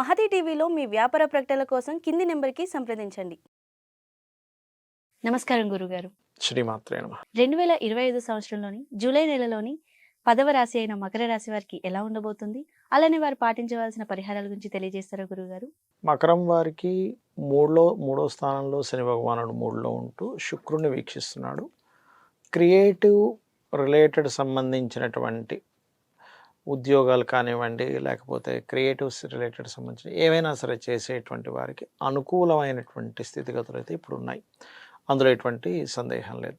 మహతి టీవీలో మీ వ్యాపార ప్రకటనల కోసం కింది నెంబర్కి సంప్రదించండి. నమస్కారం గురుగారు. శ్రీమాత్రే నమ. రెండు వేల ఇరవై ఐదు సంవత్సరంలోని జూలై నెలలోని పదవ రాశి అయిన మకర రాశి వారికి ఎలా ఉండబోతుంది? అలానే వారు పాటించవలసిన పరిహారాల గురించి తెలియజేస్తారా గురుగారు? మకరం వారికి మూడులో మూడో స్థానంలో శని భగవానుడు మూడులో ఉంటూ శుక్రుని వీక్షిస్తున్నాడు. క్రియేటివ్ రిలేటెడ్ సంబంధించినటువంటి ఉద్యోగాలు కానివ్వండి లేకపోతే క్రియేటివ్స్ రిలేటెడ్ సంబంధించిన ఏవైనా సరే చేసేటువంటి వారికి అనుకూలమైనటువంటి స్థితిగతులు అయితే ఇప్పుడు ఉన్నాయి అందులో ఎటువంటి సందేహం లేదు.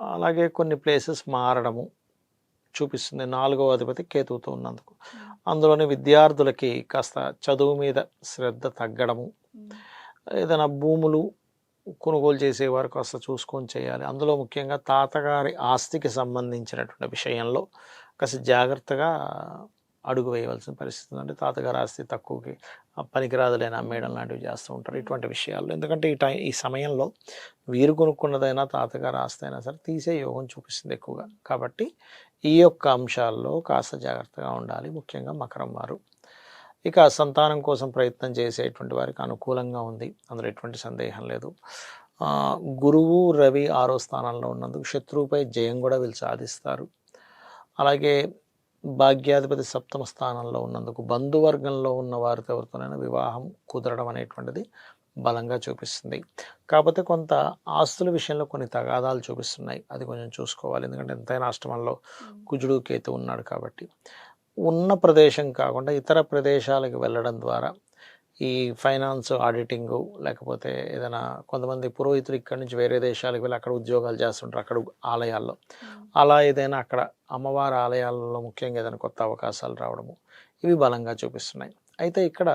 అలాగే కొన్ని ప్లేసెస్ మారడము చూపిస్తుంది. నాలుగవ అధిపతి కేతువుతో ఉన్నందుకు. అందులోని విద్యార్థులకి కాస్త చదువు మీద శ్రద్ధ తగ్గడము. ఏదైనా భూములు కొనుగోలు చేసేవారు కాస్త చూసుకొని చేయాలి. అందులో ముఖ్యంగా తాతగారి ఆస్తికి సంబంధించినటువంటి విషయంలో కాస్త జాగ్రత్తగా అడుగు వేయవలసిన పరిస్థితి ఉందంటే అంటే ఆస్తి తక్కువకి పనికిరాదులైన అమ్మేయడం లాంటివి చేస్తూ ఉంటారు ఇటువంటి విషయాల్లో. ఎందుకంటే ఈ టైం ఈ సమయంలో వీరు కొనుక్కున్నదైనా తాతగారు ఆస్తి అయినా సరే తీసే యోగం చూపిస్తుంది ఎక్కువగా. కాబట్టి ఈ యొక్క అంశాల్లో కాస్త జాగ్రత్తగా ఉండాలి. ముఖ్యంగా మకరం వారు. ఇక సంతానం కోసం ప్రయత్నం చేసేటువంటి వారికి అనుకూలంగా ఉంది. అందులో ఎటువంటి సందేహం లేదు. గురువు రవి ఆరో స్థానంలో ఉన్నందుకు శత్రువుపై జయం కూడా వీళ్ళు సాధిస్తారు. అలాగే భాగ్యాధిపతి సప్తమ స్థానంలో ఉన్నందుకు బంధువర్గంలో ఉన్న వారితో ఎవరితోనైనా వివాహం కుదరడం అనేటువంటిది బలంగా చూపిస్తుంది. కాకపోతే కొంత ఆస్తుల విషయంలో కొన్ని తగాదాలు చూపిస్తున్నాయి. అది కొంచెం చూసుకోవాలి. ఎందుకంటే ఎంతైనా అష్టమంలో కుజుడు కేతు ఉన్నాడు కాబట్టి. ఉన్న ప్రదేశం కాకుండా ఇతర ప్రదేశాలకు వెళ్ళడం ద్వారా ఈ ఫైనాన్స్ ఆడిటింగ్ లేకపోతే ఏదైనా కొంతమంది పురోహితులు ఇక్కడి నుంచి వేరే దేశాలకు వెళ్ళి అక్కడ ఉద్యోగాలు చేస్తుంటారు అక్కడ ఆలయాల్లో. అలా ఏదైనా అక్కడ అమ్మవారి ఆలయాలలో ముఖ్యంగా ఏదైనా కొత్త అవకాశాలు రావడము ఇవి బలంగా చూపిస్తున్నాయి. అయితే ఇక్కడ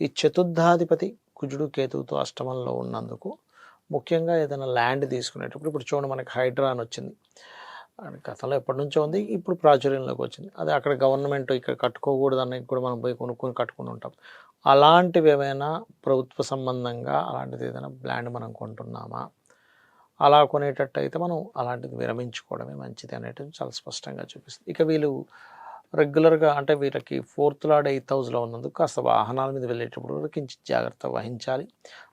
ఈ చతుర్థాధిపతి కుజుడు కేతువుతో అష్టమంలో ఉన్నందుకు ముఖ్యంగా ఏదైనా ల్యాండ్ తీసుకునేటప్పుడు ఇప్పుడు చూడండి మనకి హైడ్రా అని వచ్చింది. గతంలో ఎప్పటి నుంచో ఉంది ఇప్పుడు ప్రాచుర్యంలోకి వచ్చింది. అది అక్కడ గవర్నమెంట్ ఇక్కడ కట్టుకోకూడదు అన్నది కూడా మనం పోయి కొనుక్కొని కట్టుకుని ఉంటాం. అలాంటివి ఏమైనా ప్రభుత్వ సంబంధంగా అలాంటిది ఏదైనా బ్లాండ్ మనం కొంటున్నామా? అలా కొనేటట్టయితే మనం అలాంటిది విరమించుకోవడమే మంచిది అనేటిది చాలా స్పష్టంగా చూపిస్తుంది. ఇక వీళ్ళు రెగ్యులర్గా అంటే వీళ్ళకి ఫోర్త్ లాడ్ ఎయిత్ హౌస్లో ఉన్నందుకు కాస్త వాహనాల మీద వెళ్ళేటప్పుడు కూడా కించిత్ జాగ్రత్త వహించాలి.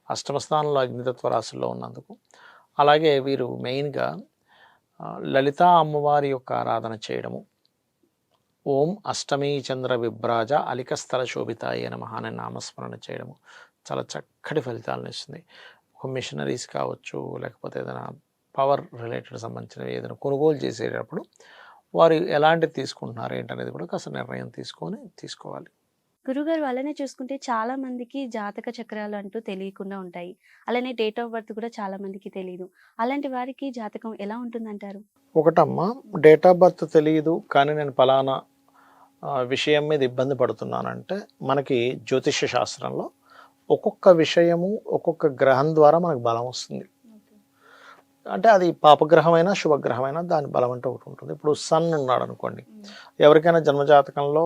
అష్టమ స్థానంలో అగ్నితత్వ రాశుల్లో ఉన్నందుకు. అలాగే వీరు మెయిన్గా లలితా అమ్మవారి యొక్క ఆరాధన చేయడము ఓం అష్టమీ చంద్ర విభ్రాజ అలికస్థల శోభితాయ నమః అనే నామస్మరణ చేయడము చాలా చక్కటి ఫలితాలను ఇస్తుంది. ఒక మిషనరీస్ కావచ్చు లేకపోతే ఏదైనా పవర్ రిలేటెడ్ సంబంధించినవి ఏదైనా కొనుగోలు చేసేటప్పుడు వారు ఎలాంటివి తీసుకుంటున్నారు ఏంటనేది కూడా కాస్త నిర్ణయం తీసుకొని తీసుకోవాలి. గురుగారు అలానే చూసుకుంటే చాలా మందికి జాతక చక్రాలు అంటూ తెలియకుండా ఉంటాయి. అలానే డేట్ ఆఫ్ బర్త్ కూడా చాలా మందికి తెలియదు అలాంటి వారికి జాతకం ఎలా ఉంటుందంటారు? ఒకటమ్మా డేట్ ఆఫ్ బర్త్ తెలియదు కానీ నేను ఫలానా విషయం మీద ఇబ్బంది పడుతున్నానంటే మనకి జ్యోతిష్య శాస్త్రంలో ఒక్కొక్క విషయము ఒక్కొక్క గ్రహం ద్వారా మనకు బలం వస్తుంది. అంటే అది పాపగ్రహమైనా శుభగ్రహమైనా దాని బలం అంటే ఒకటి ఉంటుంది. ఇప్పుడు సన్ ఉన్నాడు అనుకోండి ఎవరికైనా జన్మజాతకంలో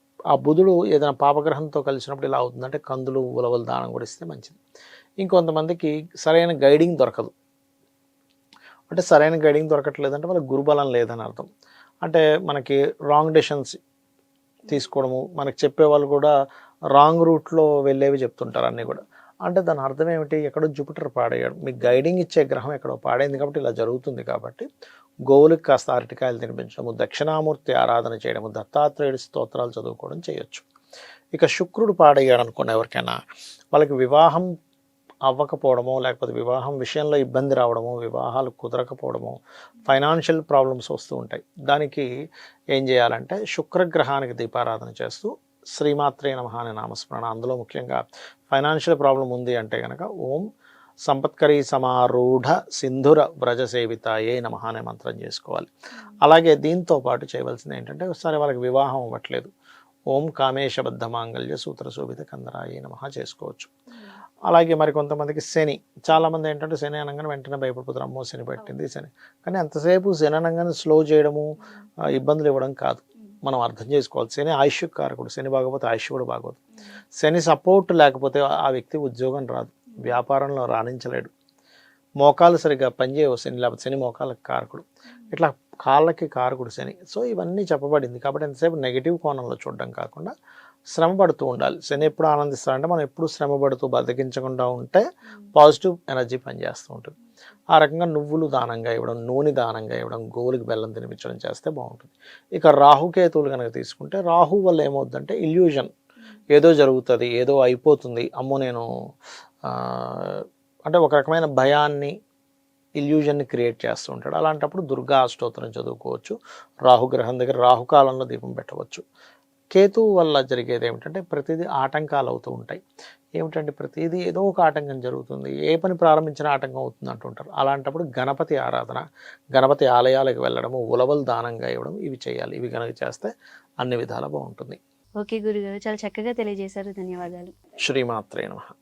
ఆ బుధుడు ఏదైనా పాపగ్రహంతో కలిసినప్పుడు ఇలా అవుతుందంటే కందులు ఉలవలు దానం కూడా ఇస్తే మంచిది. ఇంకొంతమందికి సరైన గైడింగ్ దొరకదు. అంటే సరైన గైడింగ్ దొరకట్లేదంటే వాళ్ళకి గురుబలం లేదని అర్థం. అంటే మనకి రాంగ్ డెసిషన్స్ తీసుకోవడము మనకి చెప్పేవాళ్ళు కూడా రాంగ్ రూట్లో వెళ్ళేవి చెప్తుంటారు అన్నీ కూడా. అంటే దాని అర్థం ఏమిటి? ఎక్కడో జూపిటర్ పాడేయడం మీకు గైడింగ్ ఇచ్చే గ్రహం ఎక్కడో పాడైంది కాబట్టి ఇలా జరుగుతుంది కాబట్టి గోవులకు కాస్త అరటికాయలు తినిపించడము దక్షిణామూర్తి ఆరాధన చేయడము దత్తాత్రేయుడి స్తోత్రాలు చదువుకోవడం చేయొచ్చు. ఇక శుక్రుడు పాడయ్యాడు అనుకున్న ఎవరికైనా వాళ్ళకి వివాహం అవ్వకపోవడమో లేకపోతే వివాహం విషయంలో ఇబ్బంది రావడము వివాహాలు కుదరకపోవడము ఫైనాన్షియల్ ప్రాబ్లమ్స్ వస్తూ ఉంటాయి. దానికి ఏం చేయాలంటే శుక్రగ్రహానికి దీపారాధన చేస్తూ శ్రీమాత్రే నమ అనే నామస్మరణ. అందులో ముఖ్యంగా ఫైనాన్షియల్ ప్రాబ్లం ఉంది అంటే కనుక ఓం సంపత్కరీ సమారూఢ సింధుర వ్రజ సేవితాయే నమ అనే మంత్రం చేసుకోవాలి. అలాగే దీంతో పాటు చేయవలసింది ఏంటంటే ఒకసారి వాళ్ళకి వివాహం అవ్వట్లేదు. ఓం కామేశబద్ధ మాంగళ్య సూత్ర శోభిత కందరాయే నమ చేసుకోవచ్చు. అలాగే మరి కొంతమందికి శని చాలామంది ఏంటంటే శని అనగానే వెంటనే భయపడిపోతారు. అమ్మో శని పెట్టింది శని. కానీ అంతసేపు శని అనగానే స్లో చేయడము ఇబ్బందులు ఇవ్వడం కాదు. మనం అర్థం చేసుకోవాలి. శని ఆయుష్ కారకుడు శని బాగపోతే ఆయుష్ కూడా బాగోదు శని సపోర్ట్ లేకపోతే ఆ వ్యక్తి ఉద్యోగం రాదు. వ్యాపారంలో రాణించలేడు. మోకాలు సరిగ్గా పనిచేయవు శని లేకపోతే శని మోకాలకు కారకుడు. ఇట్లా కాళ్ళకి కారకుడు శని. సో ఇవన్నీ చెప్పబడింది. కాబట్టి ఎంతసేపు నెగిటివ్ కోణంలో చూడడం కాకుండా శ్రమ పడుతూ ఉండాలి. శని ఎప్పుడు ఆనందిస్తారంటే మనం ఎప్పుడు శ్రమ పడుతూ బతికించకుండా ఉంటే పాజిటివ్ ఎనర్జీ పనిచేస్తూ ఉంటుంది. ఆ రకంగా నువ్వులు దానంగా ఇవ్వడం నూనె దానంగా ఇవ్వడం గోవులకి బెల్లం తినిపించడం చేస్తే బాగుంటుంది. ఇక రాహుకేతువులు కనుక తీసుకుంటే రాహు వల్ల ఏమవుతుందంటే ఇల్యూజన్ ఏదో జరుగుతుంది ఏదో అయిపోతుంది. అమ్మో నేను అంటే ఒక రకమైన భయాన్ని ఇల్యూజన్ని క్రియేట్ చేస్తూ ఉంటాడు. అలాంటప్పుడు దుర్గా అష్టోత్తరం చదువుకోవచ్చు. రాహుగ్రహం దగ్గర రాహుకాలంలో దీపం పెట్టవచ్చు. కేతువు వల్ల జరిగేది ఏమిటంటే ప్రతిదీ ఆటంకాలు అవుతూ ఉంటాయి. ఏమిటంటే ప్రతిదీ ఏదో ఒక ఆటంకం జరుగుతుంది. ఏ పని ప్రారంభించిన ఆటంకం అవుతుంది అంటుంటారు. అలాంటప్పుడు గణపతి ఆరాధన గణపతి ఆలయాలకు వెళ్ళడము ఉలవలు దానంగా ఇవ్వడం ఇవి చేయాలి. ఇవి కనుక చేస్తే అన్ని విధాలా బాగుంటుంది. ఓకే గురుగారు. చాలా చక్కగా తెలియజేశారు. ధన్యవాదాలు. శ్రీమాత్రే నమః.